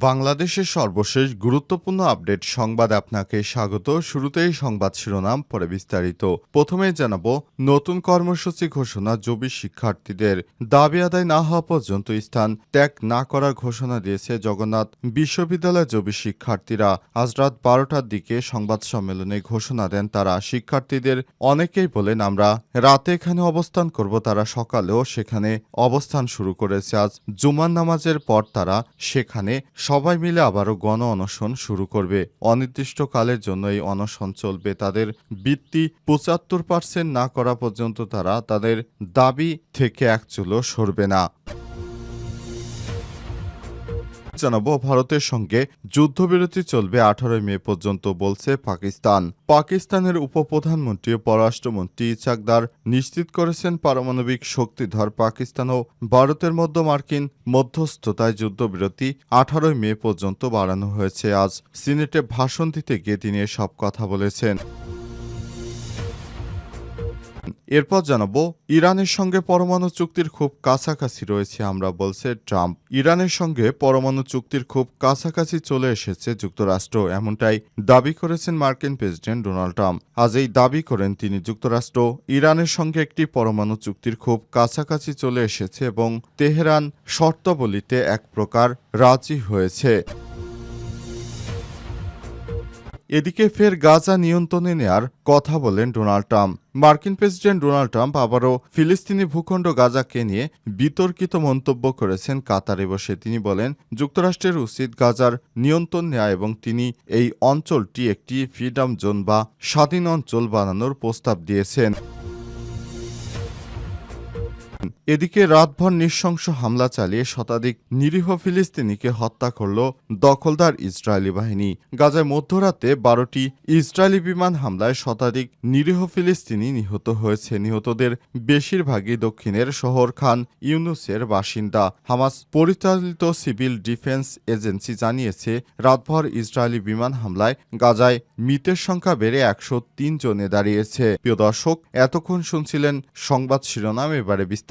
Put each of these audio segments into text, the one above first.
বাংলাদেশের সর্বশেষ গুরুত্বপূর্ণ আপডেট সংবাদ আপনাকে স্বাগত। শুরুতেই সংবাদ শিরোনাম, পরে বিস্তারিত। প্রথমে জানাব, নতুন কর্মসূচি ঘোষণা জবি শিক্ষার্থীদের। দাবি আদায় না হওয়া পর্যন্ত স্থান ত্যাগ না করার ঘোষণা দিয়েছে জগন্নাথ বিশ্ববিদ্যালয় জবি শিক্ষার্থীরা। আজ রাত বারোটার দিকে সংবাদ সম্মেলনে ঘোষণা দেন তারা। শিক্ষার্থীদের অনেকেই বলেন, আমরা রাতে এখানে অবস্থান করব, তারা সকালেও সেখানে অবস্থান শুরু করেছে। আজ জুমান নামাজের পর তারা সেখানে সবাই মিলে আবারও গণ অনশন শুরু করবে। অনির্দিষ্টকালের জন্য এই অনশন চলবে। তাদের বৃত্তি পঁচাত্তর পার্সেন্ট না করা পর্যন্ত তারা তাদের দাবি থেকে এক চুলো সরবে না। জানাব, ভারতের সঙ্গে যুদ্ধবিরতি চলবে আঠারোই মে পর্যন্ত বলছে পাকিস্তান। পাকিস্তানের উপপ্রধানমন্ত্রী ও পররাষ্ট্রমন্ত্রী ইচাকদার নিশ্চিত করেছেন পারমাণবিক শক্তিধর পাকিস্তান ও ভারতের মধ্য মার্কিন মধ্যস্থতায় যুদ্ধবিরতি আঠারোই মে পর্যন্ত বাড়ানো হয়েছে। আজ সিনেটে ভাষণ দিতে গিয়ে তিনি সব কথা বলেছেন। এরপর জানাব, ইরানের সঙ্গে পরমাণু চুক্তির খুব কাছাকাছি রয়েছে আমরা, বলছে ট্রাম্প। ইরানের সঙ্গে পরমাণু চুক্তির খুব কাছাকাছি চলে এসেছে যুক্তরাষ্ট্র, এমনটাই দাবি করেছেন মার্কিন প্রেসিডেন্ট ডোনাল্ড ট্রাম্প। আজ এই দাবি করেন তিনি, যুক্তরাষ্ট্র ইরানের সঙ্গে একটি পরমাণু চুক্তির খুব কাছাকাছি চলে এসেছে এবং তেহরান শর্তাবলীতে এক প্রকার রাজি হয়েছে। এদিকে ফের গাজা নিয়ন্ত্রণে নেয়ার কথা বলেন ডোনাল্ড ট্রাম্প। মার্কিন প্রেসিডেন্ট ডোনাল্ড ট্রাম্প আবারও ফিলিস্তিনি ভূখণ্ড গাজাকে নিয়ে বিতর্কিত মন্তব্য করেছেন কাতারে বসে তিনি বলেন, যুক্তরাষ্ট্রের উচিত গাজার নিয়ন্ত্রণ নেয়া এবং তিনি এই অঞ্চলটি একটি ফ্রিডম জোন বা স্বাধীন অঞ্চল বানানোর প্রস্তাব দিয়েছেন। এদিকে রাতভর নৃশংস হামলা চালিয়ে শতাধিক নিরীহ ফিলিস্তিনিকে হত্যা করল দখলদার ইসরায়েলি বাহিনী। গাজায় মধ্যরাতে বারোটি ইসরায়েলি বিমান হামলায় শতাধিক নিরীহ ফিলিস্তিনি নিহত হয়েছে। নিহতদের বেশিরভাগই দক্ষিণের শহর খান ইউনুসের বাসিন্দা। হামাস পরিচালিত সিভিল ডিফেন্স এজেন্সি জানিয়েছে, রাতভর ইসরায়েলি বিমান হামলায় গাজায় মৃতের সংখ্যা বেড়ে একশো তিন জনে দাঁড়িয়েছে। প্রিয় দর্শক, এতক্ষণ শুনছিলেন সংবাদ শিরোনাম, এবারে বিস্তারিত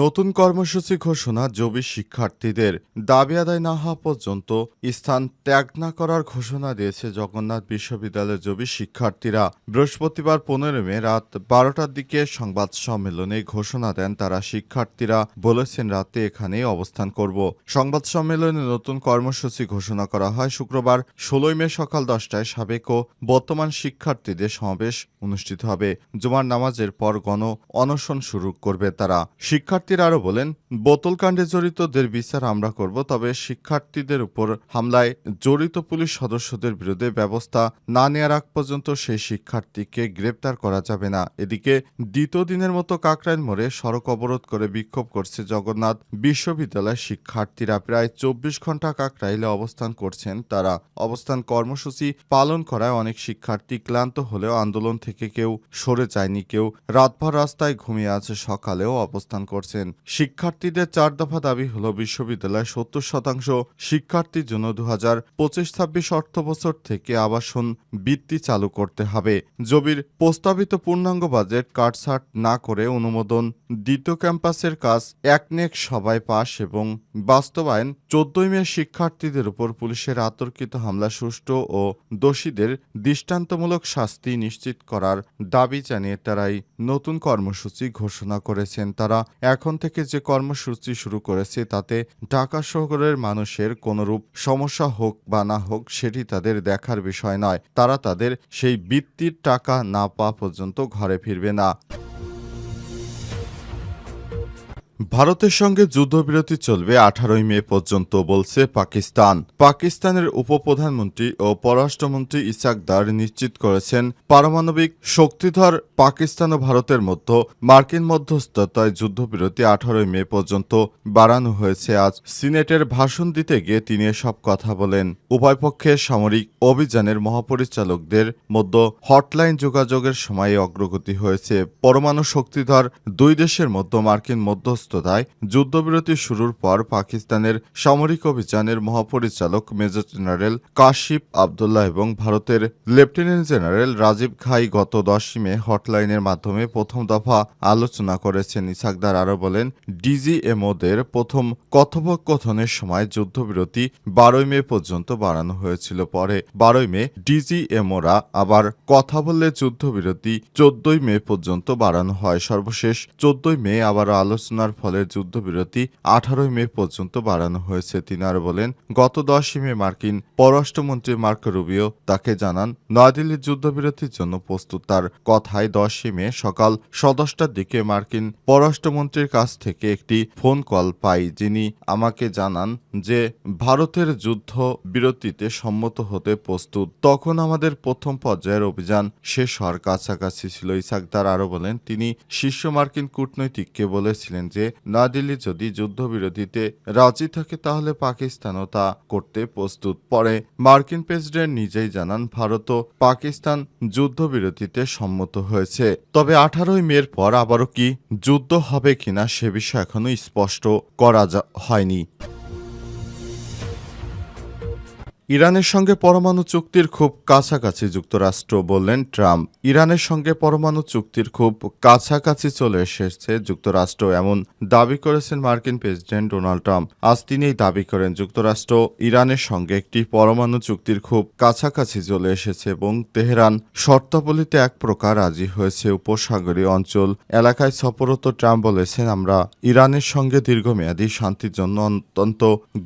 নতুন কর্মসূচি ঘোষণা জবি শিক্ষার্থীদের দাবি আদায় না হওয়া পর্যন্ত স্থান ত্যাগ না করার ঘোষণা দিয়েছে জগন্নাথ বিশ্ববিদ্যালয়ের জবি শিক্ষার্থীরা। বৃহস্পতিবার পনেরো মে রাত বারোটার দিকে সংবাদ সম্মেলনে ঘোষণা দেন তারা। শিক্ষার্থীরা বলেছেন, রাতে এখানেই অবস্থান করব। সংবাদ সম্মেলনে নতুন কর্মসূচি ঘোষণা করা হয় শুক্রবার, ষোলোই মে সকাল দশটায় সাবেক ও বর্তমান শিক্ষার্থীদের সমাবেশ অনুষ্ঠিত হবে। জুমার নামাজের পর গণ অনশন শুরু করবে তারা। শিক্ষার্থীরা আরও বলেন, বোতলকাণ্ডে জড়িতদের বিচার আমরা করব, তবে শিক্ষার্থীদের উপর হামলায় জড়িত পুলিশ সদস্যদের বিরুদ্ধে ব্যবস্থা না নেওয়ার আগ পর্যন্ত সেই শিক্ষার্থীকে গ্রেপ্তার করা যাবে না। এদিকে, দ্বিতীয় দিনের মতো কাকরাইল মোড়ে সড়ক অবরোধ করে বিক্ষোভ করছে জগন্নাথ বিশ্ববিদ্যালয়ের শিক্ষার্থীরা। প্রায় চব্বিশ ঘণ্টা কাকরাইলে অবস্থান করছেন তারা। অবস্থান কর্মসূচি পালন করায় অনেক শিক্ষার্থী ক্লান্ত হলেও আন্দোলন থেকে কেউ সরে যায়নি। কেউ রাতভর রাস্তায় ঘুমিয়ে আছে, সকালেও অবস্থান করছেন। শিক্ষার্থীদের চার দফা দাবি হল বিশ্ববিদ্যালয়ে সত্তর শতাংশ শিক্ষার্থীর জন্য দু হাজার পঁচিশ ছাব্বিশ অর্থ বছর থেকে আবাসন বৃত্তি চালু করতে হবে। জবির প্রস্তাবিত পূর্ণাঙ্গ বাজেট কাটছাট না করে অনুমোদন। দ্বিতীয় ক্যাম্পাসের কাজ একনেক সবাই পাশ এবং বাস্তবায়ন চোদ্দই মে শিক্ষার্থীদের উপর পুলিশের আতর্কিত হামলা, সুষ্ঠু ও দোষীদের দৃষ্টান্তমূলক শাস্তি নিশ্চিত করার দাবি জানিয়ে তারাই নতুন কর্মসূচি ঘোষণা করেছেন। তারা এখন থেকে যে কর্মসূচি শুরু করেছে, তাতে ঢাকা শহরের মানুষের কোনরূপ সমস্যা হোক বা না হোক, সেটি তাদের দেখার বিষয় নয়। তারা তাদের সেই বৃত্তির টাকা না পাওয়া পর্যন্ত ঘরে ফিরবে না। ভারতের সঙ্গে যুদ্ধবিরতি চলবে আঠারোই মে পর্যন্ত বলছে পাকিস্তান। পাকিস্তানের উপপ্রধানমন্ত্রী ও পররাষ্ট্রমন্ত্রী ইসাক দার নিশ্চিত করেছেন, পারমাণবিক শক্তিধর পাকিস্তান ও ভারতের মধ্যে মার্কিন মধ্যস্থতায় যুদ্ধবিরতি আঠারোই মে পর্যন্ত বাড়ানো হয়েছে। আজ সিনেটের ভাষণ দিতে গিয়ে তিনি সব কথা বলেন। উভয় পক্ষের সামরিক অভিযানের মহাপরিচালকদের মধ্যে হটলাইন যোগাযোগের সময় অগ্রগতি হয়েছে। পরমাণু শক্তিধর দুই দেশের মধ্যে মার্কিন মধ্যস্থতায় যুদ্ধবিরতি শুরুর পর পাকিস্তানের সামরিক অভিযানের মহাপরিচালক মেজর জেনারেল কাশিফ আবদুল্লাহ এবং ভারতের লেফটেন্যান্ট জেনারেল রাজীব ঘাই গত দশই মে হটলাইনের মাধ্যমে প্রথম দফা আলোচনা করেছেন। ইসাকদার আরও বলেন, ডিজিএমওদের প্রথম কথোপকথনের সময় যুদ্ধবিরতি বারোই মে পর্যন্ত বাড়ানো হয়েছিল। পরে বারোই মে ডিজিএমওরা আবার কথা বললে যুদ্ধবিরতি চোদ্দই মে পর্যন্ত বাড়ানো হয়। সর্বশেষ চোদ্দই মে আবার আলোচনার ফলে যুদ্ধবিরতি আঠারোই মে পর্যন্ত বাড়ানো হয়েছে তিনি আরও বলেন, গত দশই মে মার্কিন পররাষ্ট্রমন্ত্রী মার্ক রুবিও তাকে জানান, নয়াদিল্লির যুদ্ধবিরতির জন্য প্রস্তুত। তার কথায় দশই মে সকাল সদশটার দিকে মার্কিন পররাষ্ট্রমন্ত্রীর কাছ থেকে একটি ফোন কল পাই, যিনি আমাকে জানান যে ভারতের যুদ্ধ বিরতিতে সম্মত হতে প্রস্তুত। তখন আমাদের প্রথম পর্যায়ের অভিযান শেষ হওয়ার কাছাকাছি ছিল। ইসাকদার আরও বলেন, তিনি শীর্ষ মার্কিন কূটনৈতিককে বলেছিলেন যে নয়াদিল্লি যদি যুদ্ধবিরতিতে রাজি থাকে তাহলে পাকিস্তানও তা করতে প্রস্তুত। পরে মার্কিন প্রেসিডেন্ট নিজেই জানান ভারত ও পাকিস্তান যুদ্ধবিরতিতে সম্মত হয়েছে। তবে আঠারোই মের পর আবারও কি যুদ্ধ হবে কিনা সে বিষয়ে এখনও স্পষ্ট করা হয়নি। ইরানের সঙ্গে পরমাণু চুক্তির খুব কাছাকাছি যুক্তরাষ্ট্র বললেন ট্রাম্প। ইরানের সঙ্গে পরমাণু চুক্তির খুব কাছাকাছি চলে এসেছে যুক্তরাষ্ট্র, এমন দাবি করেছেন মার্কিন প্রেসিডেন্ট ডোনাল্ড ট্রাম্প। আজ তিনি এই দাবি করেন, যুক্তরাষ্ট্র ইরানের সঙ্গে একটি পরমাণু চুক্তির খুব কাছাকাছি চলে এসেছে এবং তেহরান শর্তাবলীতে এক প্রকার রাজি হয়েছে উপসাগরীয় অঞ্চল এলাকায় সফরত ট্রাম্প বলেছেন, আমরা ইরানের সঙ্গে দীর্ঘমেয়াদী শান্তির জন্য অত্যন্ত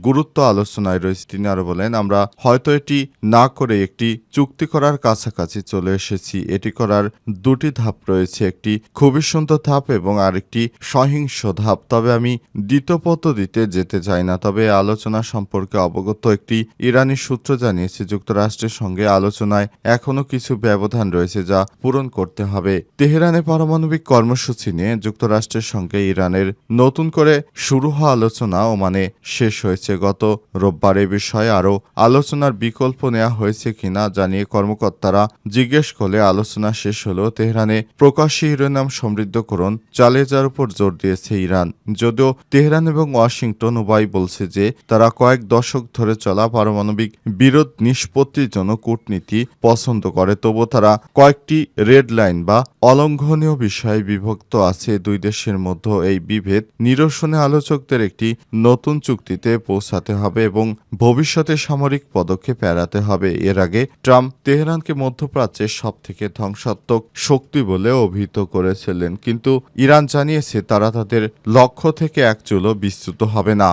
গুরুত্ব আলোচনায় রয়েছে। তিনি আরও বলেন, আমরা হয়তো এটি না করে একটি চুক্তি করার কাছাকাছি চলে এসেছি। এটি করার দুটি ধাপ রয়েছে, একটি খুবই সুন্দর ধাপ এবং আরেকটি সহিংস ধাপ। তবে আমি দ্বিতীয় পদ্ধতিতে যেতে চাই না, তবে আলোচনা সম্পর্কে অবগত একটি ইরানি সূত্র জানিয়েছে, যুক্তরাষ্ট্রের সঙ্গে আলোচনায় এখনও কিছু ব্যবধান রয়েছে যা পূরণ করতে হবে। তেহরানে পারমাণবিক কর্মসূচি নিয়ে যুক্তরাষ্ট্রের সঙ্গে ইরানের নতুন করে শুরু হওয়া আলোচনা ও মানে শেষ হয়েছে। গত রোববার এ বিষয়ে আরও আলোচনার বিকল্প নেওয়া হয়েছে কিনা জানিয়ে কর্মকর্তারা জিজ্ঞেস করলে আলোচনা শেষ হলেও তেহরানে প্রকাশ্যে ইউরেনিয়াম সমৃদ্ধকরণ চালিয়ে যাওয়ার উপর জোর দিয়েছে ইরান। যদিও তেহরান এবং ওয়াশিংটন উভয় বলছে যে তারা কয়েক দশক ধরে চলা পারমাণবিক বিরোধ নিষ্পত্তির জন্য কূটনীতি পছন্দ করে তবু তারা কয়েকটি রেড লাইন বা অলঙ্ঘনীয় বিষয়ে বিভক্ত আছে। দুই দেশের মধ্যে এই বিভেদ নিরসনে আলোচকদের একটি নতুন চুক্তিতে পৌঁছাতে হবে এবং ভবিষ্যতে সামরিক পদক্ষেপ এড়াতে হবে। এর আগে ট্রাম্প তেহরানকে মধ্যপ্রাচ্যের সব থেকে ধ্বংসাত্মক শক্তি বলে অভিহিত করেছিলেন। কিন্তু ইরান জানিয়েছে, তারা তাদের লক্ষ্য থেকে এক চুলো বিস্তৃত হবে না।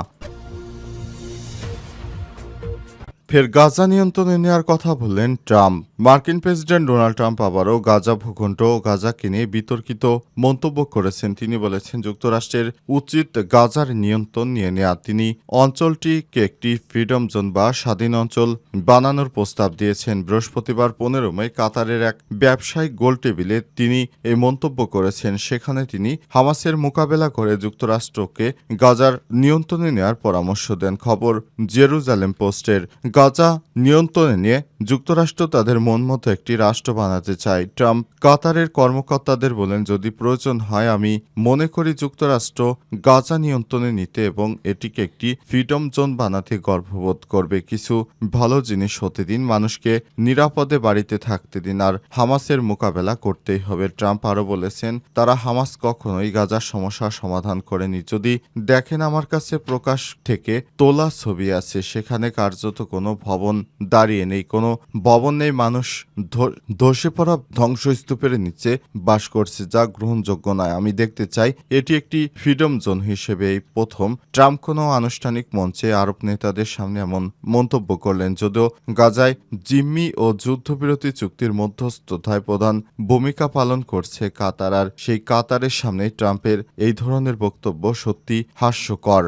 ফের গাজা নিয়ন্ত্রণে নেওয়ার কথা বললেন ট্রাম্প। মার্কিন প্রেসিডেন্ট ডোনাল্ড ট্রাম্প আবারও গাজা ভূখণ্ড ও গাজাকে নিয়ে বিতর্কিত মন্তব্য করেছেন। তিনি বলেছেন, যুক্তরাষ্ট্রের উচিত গাজার নিয়ন্ত্রণ নিয়ে নেওয়া তিনি অঞ্চলটিকে একটি ফ্রিডম জোন বা স্বাধীন অঞ্চল বানানোর প্রস্তাব দিয়েছেন। বৃহস্পতিবার পনেরো মে কাতারের এক ব্যবসায়িক গোল টেবিলে তিনি এই মন্তব্য করেছেন। সেখানে তিনি হামাসের মোকাবেলা করে যুক্তরাষ্ট্রকে গাজার নিয়ন্ত্রণে নেওয়ার পরামর্শ দেন। খবর জেরুজালেম পোস্টের। গাজা নিয়ন্ত্রণে নিয়ে যুক্তরাষ্ট্র তাদের মন মতো একটি রাষ্ট্র বানাতে চায়। ট্রাম্প কাতারের কর্মকর্তাদের বলেন, যদি প্রয়োজন হয়, আমি মনে করি যুক্তরাষ্ট্র গাজা নিয়ন্ত্রণে নিতে এবং এটিকে একটি ফ্রিডম জোন বানাতে গর্ববোধ করবে। কিছু ভালো জিনিস হতে দিন, মানুষকে নিরাপদে বাড়িতে থাকতে দিন, আর হামাসের মোকাবেলা করতেই হবে। ট্রাম্প আরও বলেছেন, তারা হামাস কখনোই গাজার সমস্যার সমাধান করেনি। যদি দেখেন আমার কাছে প্রকাশ থেকে তোলা ছবি আছে, সেখানে কার্যত কোনো ভবন দাঁড়িয়ে নেই, কোনো ভবন নেই মানুষ ধসে পড়া ধ্বংসস্তূপের নিচে বাস করছে যা গ্রহণযোগ্য নয়। আমি দেখতে চাই এটি একটি ফ্রিডম জোন হিসেবে এই প্রথম ট্রাম্প কোনো আনুষ্ঠানিক মঞ্চে আরব নেতাদের সামনে এমন মন্তব্য করলেন, যদিও গাজায় জিম্মি ও যুদ্ধবিরতি চুক্তির মধ্যস্থতায় প্রধান ভূমিকা পালন করছে কাতার। আর সেই কাতারের সামনে ট্রাম্পের এই ধরনের বক্তব্য সত্যি হাস্যকর।